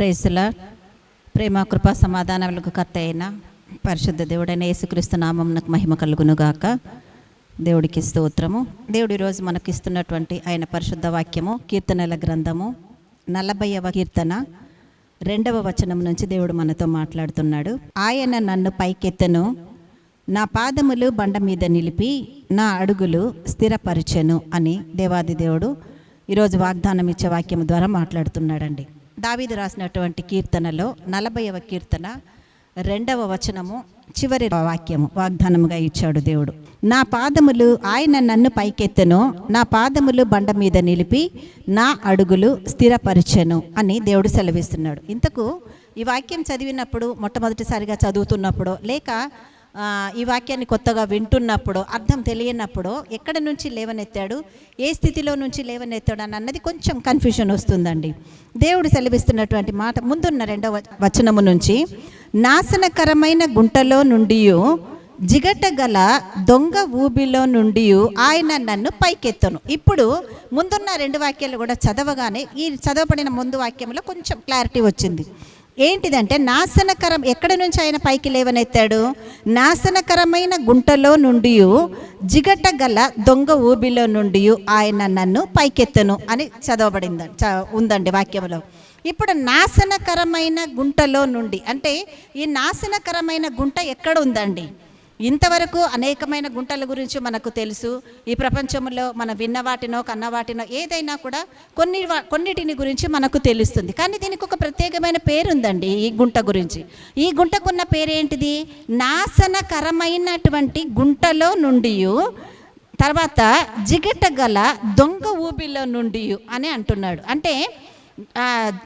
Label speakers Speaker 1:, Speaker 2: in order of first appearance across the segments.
Speaker 1: ప్రేసుల ప్రేమ కృపా సమాధానములకు కర్త అయిన పరిశుద్ధ దేవుడైన యేసుక్రీస్తు నామమునకు మహిమ కలుగునుగాక దేవుడికి స్తోత్రము. దేవుడు ఈరోజు మనకిస్తున్నటువంటి ఆయన పరిశుద్ధ వాక్యము కీర్తనల గ్రంథము నలభైవ కీర్తన రెండవ వచనం నుంచి దేవుడు మనతో మాట్లాడుతున్నాడు. ఆయన నన్ను పైకెత్తను నా పాదములు బండ మీద నిలిపి నా అడుగులు స్థిరపరిచెను అని దేవాది దేవుడు ఈరోజు వాగ్దానం ఇచ్చే వాక్యం ద్వారా మాట్లాడుతున్నాడండి. దావీదు రాసినటువంటి కీర్తనలో నలభైవ కీర్తన రెండవ వచనము చివరి వాక్యము వాగ్దానముగా ఇచ్చాడు దేవుడు. నా పాదములు ఆయన నన్ను పైకెత్తెను నా పాదములు బండ మీద నిలిపి నా అడుగులు స్థిరపరిచెను అని దేవుడు సెలవిస్తున్నాడు. ఇంతకు ఈ వాక్యం చదివినప్పుడు మొట్టమొదటిసారిగా చదువుతున్నప్పుడు లేక ఈ వాక్యాన్ని కొత్తగా వింటున్నప్పుడు అర్థం తెలియనప్పుడు ఎక్కడ నుంచి లేవనెత్తాడు ఏ స్థితిలో నుంచి లేవనెత్తాడు అని అన్నది కొంచెం కన్ఫ్యూషన్ వస్తుందండి. దేవుడు సెలవిస్తున్నటువంటి మాట ముందున్న రెండవ వచనము నుంచి నాశనకరమైన గుంటలో నుండి జిగట గల దొంగ ఊబిలో నుండి ఆయన నన్ను పైకెత్తను. ఇప్పుడు ముందున్న రెండు వాక్యాలు కూడా చదవగానే ఈ చదవబడిన ముందు వాక్యంలో కొంచెం క్లారిటీ వచ్చింది. ఏంటిదంటే నాశనకరం ఎక్కడి నుంచి ఆయన పైకి లేవనెత్తాడు? నాశనకరమైన గుంటలో నుండి జిగట గల దొంగ ఊబిలో నుండి ఆయన నన్ను పైకెత్తను అని చదవబడింది చ- ఉందండి వాక్యంలో ఇప్పుడు నాశనకరమైన గుంటలో నుండి అంటే ఈ నాశనకరమైన గుంట ఎక్కడ ఉందండి? ఇంతవరకు అనేకమైన గుంటల గురించి మనకు తెలుసు. ఈ ప్రపంచంలో మనం విన్న వాటినో కన్న వాటినో ఏదైనా కూడా కొన్ని కొన్నిటిని గురించి మనకు తెలుస్తుంది. కానీ దీనికి ఒక ప్రత్యేకమైన పేరు ఉందండి ఈ గుంట గురించి. ఈ గుంటకున్న పేరేంటిది? నాశనకరమైనటువంటి గుంటలో నుండి తర్వాత జిగట గల దొంగ ఊబిలో నుండి అని అంటున్నాడు. అంటే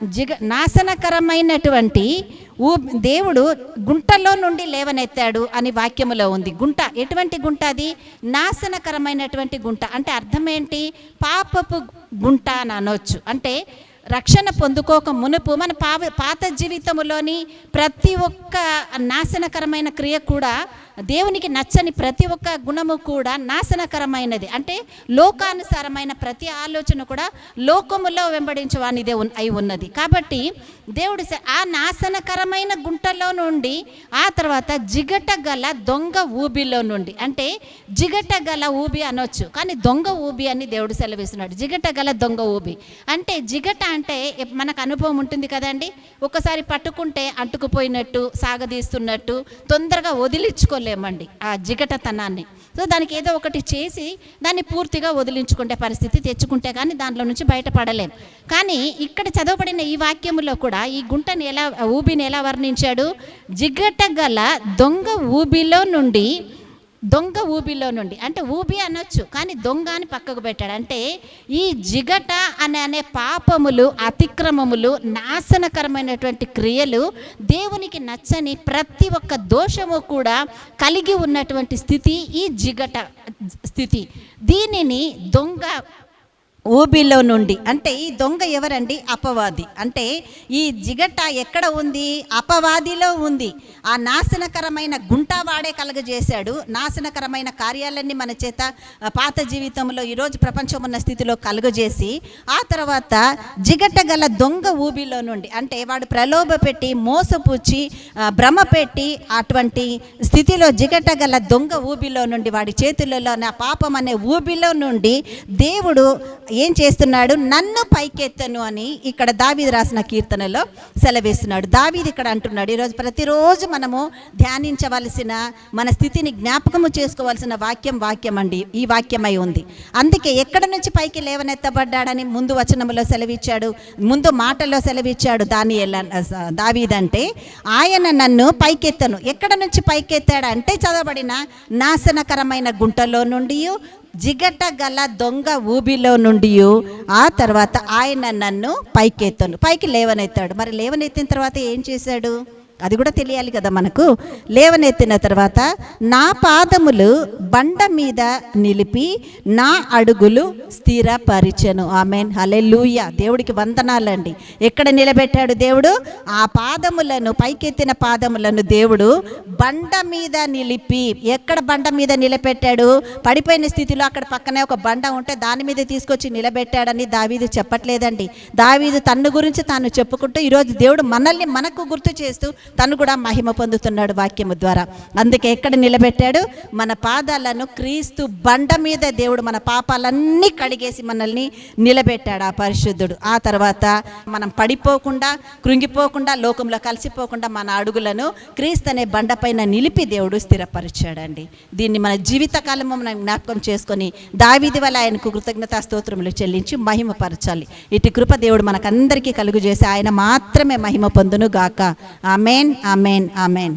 Speaker 1: జిగ నాశనకరమైనటువంటి ఊ దేవుడు గుంటలో నుండి లేవనెత్తాడు అని వాక్యములో ఉంది. గుంట ఎటువంటి గుంట అది? నాశనకరమైనటువంటి గుంట. అంటే అర్థం ఏంటి? పాపపు గుంట అని అనొచ్చు. అంటే రక్షణ పొందుకోక మునుపు మన పాప పాత జీవితంలోని ప్రతి ఒక్క నాశనకరమైన క్రియ కూడా దేవునికి నచ్చని ప్రతి ఒక్క గుణము కూడా నాశనకరమైనది. అంటే లోకానుసారమైన ప్రతి ఆలోచన కూడా లోకములో వెంబడించవానిదే ఉన్- అయి ఉన్నది. కాబట్టి దేవుడు ఆ నాశనకరమైన గుంటలో నుండి ఆ తర్వాత జిగట గల దొంగ ఊబిలో నుండి అంటే జిగట గల ఊబి అనొచ్చు కానీ దొంగ ఊబి అని దేవుడు సెలవిస్తున్నాడు. జిగట గల దొంగ ఊబి. అంటే జిగట అంటే మనకు అనుభవం ఉంటుంది కదండి? ఒకసారి పట్టుకుంటే అంటుకుపోయినట్టు సాగదీస్తున్నట్టు తొందరగా వదిలించుకోలేమండి ఆ జిగటతనాన్ని. సో దానికి ఏదో ఒకటి చేసి దాన్ని పూర్తిగా వదిలించుకుంటే పరిస్థితి తెచ్చుకుంటే కానీ దాంట్లో నుంచి బయటపడలేం. కానీ ఇక్కడ చదవబడిన ఈ వాక్యములో కూడా ఈ గుంటని ఎలా ఊబిని ఎలా వర్ణించాడు. జిగట గల దొంగ ఊబిలో నుండి దొంగ ఊబిలో నుండి అంటే ఊబి అనొచ్చు కానీ దొంగ అని పక్కకు పెట్టాడు. అంటే ఈ జిగట అనే అనే పాపములు అతిక్రమములు నాశనకరమైనటువంటి క్రియలు దేవునికి నచ్చని ప్రతి ఒక్క దోషము కూడా కలిగి ఉన్నటువంటి స్థితి ఈ జిగట స్థితి. దీనిని దొంగ ఊబిలో నుండి. అంటే ఈ దొంగ ఎవరండి? అపవాది. అంటే ఈ జిగట ఎక్కడ ఉంది? అపవాదిలో ఉంది. ఆ నాశనకరమైన గుంట వాడే కలగజేశాడు. నాశనకరమైన కార్యాలన్నీ మన చేత పాత జీవితంలో ఈరోజు ప్రపంచం ఉన్న స్థితిలో కలుగజేసి ఆ తర్వాత జిగట గల దొంగ ఊబిలో నుండి అంటే వాడు ప్రలోభ పెట్టి మోసపుచ్చి భ్రమ పెట్టి అటువంటి స్థితిలో జిగట గల దొంగ ఊబిలో నుండి వాడి చేతులలో నా పాపం అనే ఊబిలో నుండి దేవుడు ఏం చేస్తున్నాడు? నన్ను పైకెత్తను అని ఇక్కడ దావీది రాసిన కీర్తనలో సెలవేస్తున్నాడు. దావీది ఇక్కడ అంటున్నాడు ఈరోజు ప్రతిరోజు మనము ధ్యానించవలసిన మన స్థితిని జ్ఞాపకము చేసుకోవాల్సిన వాక్యం వాక్యం అండి ఈ వాక్యమై ఉంది. అందుకే ఎక్కడ నుంచి పైకి లేవనెత్తబడ్డాడని ముందు వచనములో సెలవిచ్చాడు ముందు మాటలో సెలవిచ్చాడు దాని దావీదంటే ఆయన నన్ను పైకెత్తను. ఎక్కడ నుంచి పైకెత్తాడు అంటే చదవబడిన నాశనకరమైన గుంటలో నుండి జిగట గల దొంగ ఊబిలో నుండి ఆ తర్వాత ఆయన నన్ను పైకెత్తాను. పైకి లేవనెత్తాడు. మరి లేవనెత్తిన తర్వాత ఏం చేశాడు? అది కూడా తెలియాలి కదా మనకు. లేవనెత్తిన తర్వాత నా పాదములు బండ మీద నిలిపి నా అడుగులు స్థిరపరిచెను. ఆమెన్. హలెలూయ దేవుడికి వందనాలండి. ఎక్కడ నిలబెట్టాడు దేవుడు? ఆ పాదములను పైకెత్తిన పాదములను దేవుడు బండ మీద నిలిపి ఎక్కడ బండ మీద నిలబెట్టాడు? పడిపోయిన స్థితిలో అక్కడ పక్కనే ఒక బండ ఉంటే దాని మీద తీసుకొచ్చి నిలబెట్టాడని దావీదు చెప్పట్లేదండి. దావీదు తన్ను గురించి తాను చెప్పుకుంటూ ఈరోజు దేవుడు మనల్ని మనకు గుర్తు చేస్తూ తను కూడా మహిమ పొందుతున్నాడు వాక్యము ద్వారా. అందుకే ఎక్కడ నిలబెట్టాడు? మన పాదాలను క్రీస్తు బండ మీద దేవుడు మన పాపాలన్నీ కడిగేసి మనల్ని నిలబెట్టాడు ఆ పరిశుద్ధుడు. ఆ తర్వాత మనం పడిపోకుండా కృంగిపోకుండా లోకంలో కలిసిపోకుండా మన అడుగులను క్రీస్తు అనే బండపైన నిలిపి దేవుడు స్థిరపరిచాడండి. దీన్ని మన జీవితకాలము మనం జ్ఞాపకం చేసుకొని దావిది వల్ల ఆయనకు కృతజ్ఞతా స్తోత్రములు చెల్లించి మహిమపరచాలి ఇటు కృప దేవుడు మనకందరికీ కలుగు చేసి ఆయన మాత్రమే మహిమ పొందును గాక ఆమె ఆమెన్ ఆమెన్ ఆమెన్